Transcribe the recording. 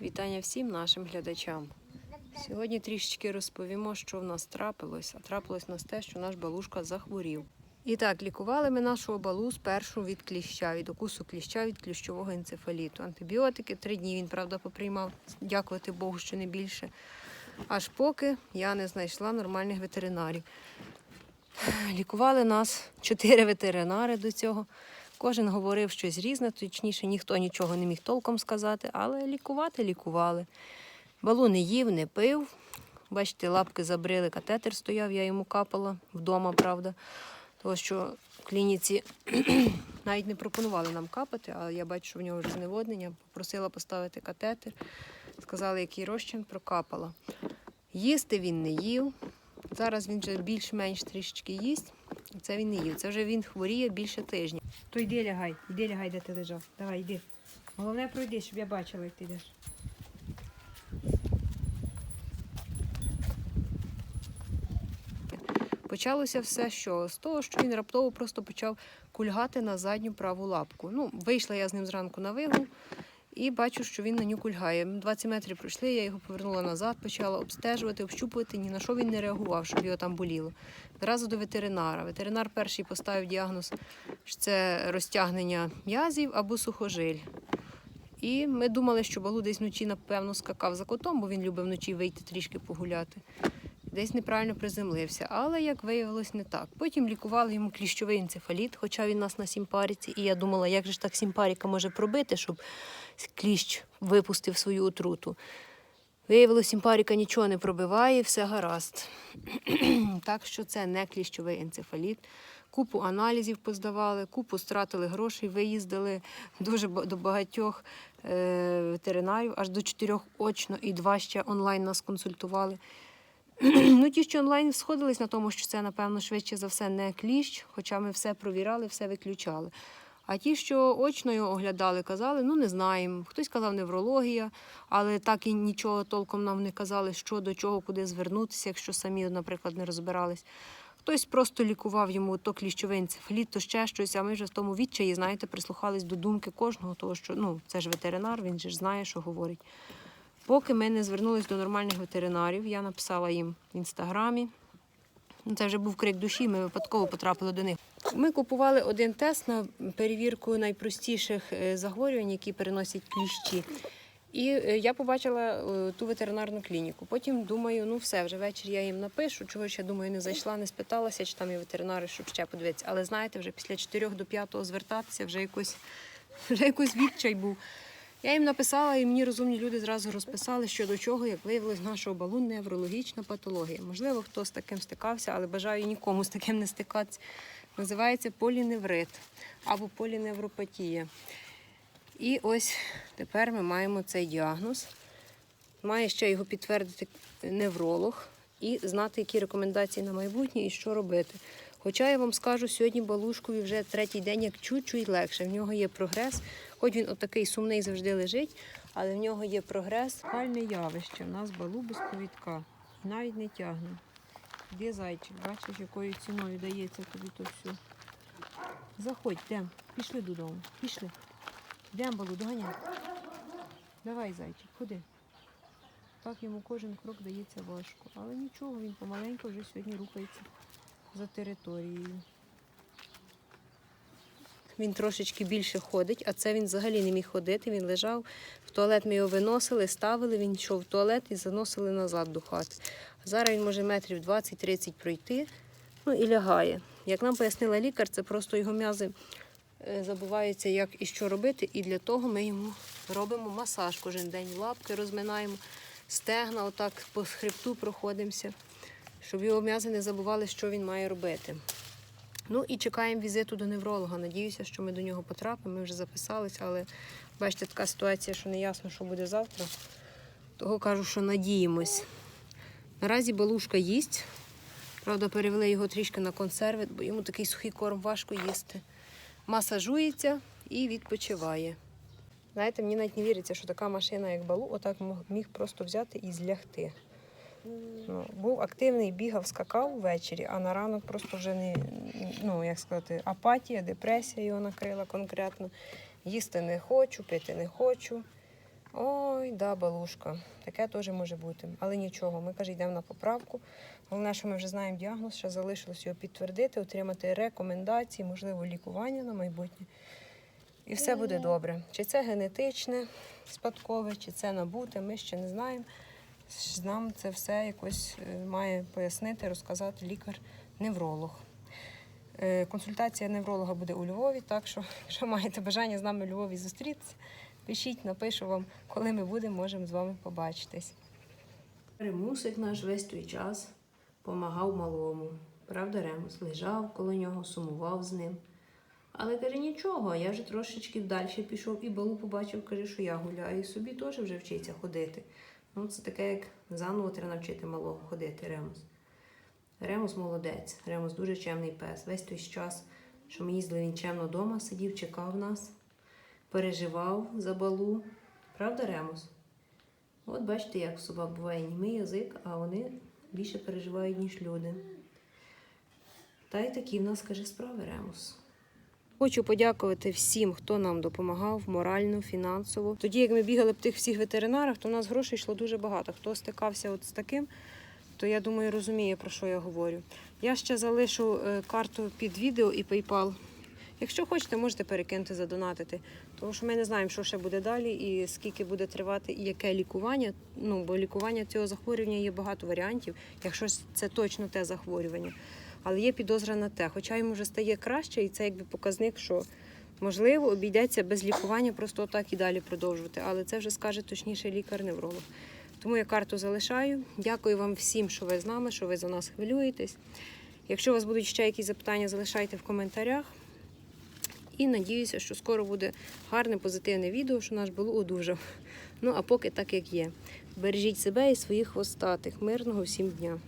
Вітання всім нашим глядачам. Сьогодні трішечки розповімо, що в нас трапилось. А трапилось в нас те, що наш балушка захворів. І так, лікували ми нашого балу спершу від кліща, від укусу кліща від кліщового енцефаліту. Антибіотики три дні він, правда, поприймав. Дякувати Богу, що не більше. Аж поки я не знайшла нормальних ветеринарів. Лікували нас чотири ветеринари до цього. Кожен говорив щось різне, точніше, ніхто нічого не міг толком сказати, але лікувати лікували. Балу не їв, не пив. Бачите, лапки забрили, катетер стояв, я йому капала вдома, правда. Тому що в клініці навіть не пропонували нам капати, а я бачу, що в нього вже зневоднення. Попросила поставити катетер. Сказали, який розчин прокапала. Їсти він не їв. Зараз він вже більш-менш трішечки їсть. Це він не їв. Це вже він хворіє більше тижня. То йди лягай, йди лягай, де ти лежав. Давай, йди. Головне пройди, щоб я бачила, як ти йдеш. Почалося все що? З того, що він раптово просто почав кульгати на задню праву лапку. Ну, вийшла я з ним зранку на вигул і бачу, що він на нього кульгає. 20 метрів пройшли, я його повернула назад, почала обстежувати, общупувати, ні на що він не реагував, щоб його там боліло. Одразу до ветеринара. Ветеринар перший поставив діагноз, що це розтягнення м'язів або сухожиль. І ми думали, що балу десь вночі, напевно, скакав за котом, бо він любив вночі вийти трішки погуляти. Десь неправильно приземлився, але як виявилось, не так. Потім лікували йому кліщовий енцефаліт, хоча він нас на сімпаріці. І я думала, як же ж так сімпаріка може пробити, щоб кліщ випустив свою отруту. Виявилось, сімпаріка нічого не пробиває, все гаразд. так що це не кліщовий енцефаліт. Купу аналізів поздавали, купу стратили грошей, виїздили дуже до багатьох е, ветеринарів, аж до чотирьох очно і два ще онлайн нас консультували. ну, ті, що онлайн сходились на тому, що це, напевно, швидше за все не кліщ, хоча ми все провіряли, все виключали. А ті, що очно його оглядали, казали, ну не знаємо. Хтось казав неврологія, але так і нічого толком нам не казали, що до чого, куди звернутися, якщо самі, наприклад, не розбирались. Хтось просто лікував йому то кліщовий енцефаліт, то ще щось, а ми вже в тому відчаї, знаєте, прислухались до думки кожного, того, що ну, це ж ветеринар, він же ж знає, що говорить. Поки ми не звернулись до нормальних ветеринарів, я написала їм в інстаграмі. Ну, Це вже був крик душі, ми випадково потрапили до них. Ми купували один тест на перевірку найпростіших е, захворювань, які переносять кліщі. І е, я побачила е, ту ветеринарну клініку. Потім думаю, ну все, вже ввечері я їм напишу. Чого ж я думаю, не зайшла, не спиталася, чи там є ветеринари, щоб ще подивитися. Але знаєте, вже після 4 до 5 звертатися, вже якось, вже якось відчай був. Я їм написала, і мені розумні люди зразу розписали, що до чого, як виявилось, нашого балу неврологічна патологія. Можливо, хто з таким стикався, але бажаю нікому з таким не стикатися. Називається поліневрит або поліневропатія. І ось тепер ми маємо цей діагноз. Має ще його підтвердити невролог і знати, які рекомендації на майбутнє і що робити. Хоча я вам скажу, сьогодні Балушкові вже третій день як чуть-чуть легше. В нього є прогрес, хоч він отакий сумний завжди лежить, але в нього є прогрес. Фальне явище. У нас балу без повідка. Навіть не тягне. Де зайчик? Бачиш, якою ціною дається тобі то все. Заходь, йдемо. Пішли додому. Пішли. Йдемо, балу, доганяй. Давай, зайчик, ходи. Так йому кожен крок дається важко. Але нічого, він помаленьку вже сьогодні рухається за територією. Він трошечки більше ходить, а це він взагалі не міг ходити. Він лежав в туалет. Ми його виносили, ставили, він йшов в туалет і заносили назад до хати. Зараз він може метрів 20-30 пройти, ну і лягає. Як нам пояснила лікар, це просто його м'язи е, забуваються, як і що робити. І для того ми йому робимо масаж кожен день. Лапки розминаємо, стегна, отак по хребту проходимося, щоб його м'язи не забували, що він має робити. Ну і чекаємо візиту до невролога. Надіюся, що ми до нього потрапимо. Ми вже записалися, але бачите, така ситуація, що не ясно, що буде завтра. Того кажу, що надіємось. Наразі балушка їсть. Правда, перевели його трішки на консерви, бо йому такий сухий корм важко їсти. Масажується і відпочиває. Знаєте, мені навіть не віриться, що така машина, як балу, отак міг просто взяти і злягти. Ну, був активний, бігав, скакав ввечері, а на ранок просто вже не, ну, як сказати, апатія, депресія його накрила конкретно. Їсти не хочу, пити не хочу. Ой, да, балушка. Таке теж може бути. Але нічого, ми каже, йдемо на поправку. Головне, що ми вже знаємо діагноз, ще залишилось його підтвердити, отримати рекомендації, можливо, лікування на майбутнє. І все буде добре. Чи це генетичне, спадкове, чи це набуте, ми ще не знаємо. Нам це все якось е, має пояснити, розказати лікар-невролог. Е, Консультація невролога буде у Львові, так що, якщо маєте бажання з нами у Львові зустрітися, пишіть, напишу вам, коли ми будемо, можемо з вами побачитись. Ремусик наш весь той час помагав малому. Правда, Ремус лежав коло нього, сумував з ним. Але каже, нічого, я вже трошечки далі пішов і балу побачив, каже, що я гуляю. І собі теж вже вчиться ходити. Ну, це таке, як заново треба навчити малого ходити, Ремус. Ремус молодець, Ремус дуже чемний пес. Весь той час, що ми їздили, він чемно вдома сидів, чекав нас, переживав за балу. Правда, Ремус? От бачите, як собак буває німий язик, а вони більше переживають, ніж люди. Та й такі в нас, каже, справи Ремус. Хочу подякувати всім, хто нам допомагав морально, фінансово. Тоді, як ми бігали по тих всіх ветеринарах, то у нас грошей йшло дуже багато. Хто стикався от з таким, то я думаю, розуміє, про що я говорю. Я ще залишу е, карту під відео і PayPal. Якщо хочете, можете перекинути, задонатити. Тому що ми не знаємо, що ще буде далі, і скільки буде тривати, і яке лікування. Ну, бо лікування цього захворювання є багато варіантів, якщо це точно те захворювання. Але є підозра на те, хоча йому вже стає краще, і це якби показник, що можливо обійдеться без лікування, просто так і далі продовжувати. Але це вже скаже точніше лікар-невролог. Тому я карту залишаю. Дякую вам всім, що ви з нами, що ви за нас хвилюєтесь. Якщо у вас будуть ще якісь запитання, залишайте в коментарях. І надіюся, що скоро буде гарне позитивне відео, що наш було одужав. Ну а поки так як є. Бережіть себе і своїх хвостатих. Мирного всім дня!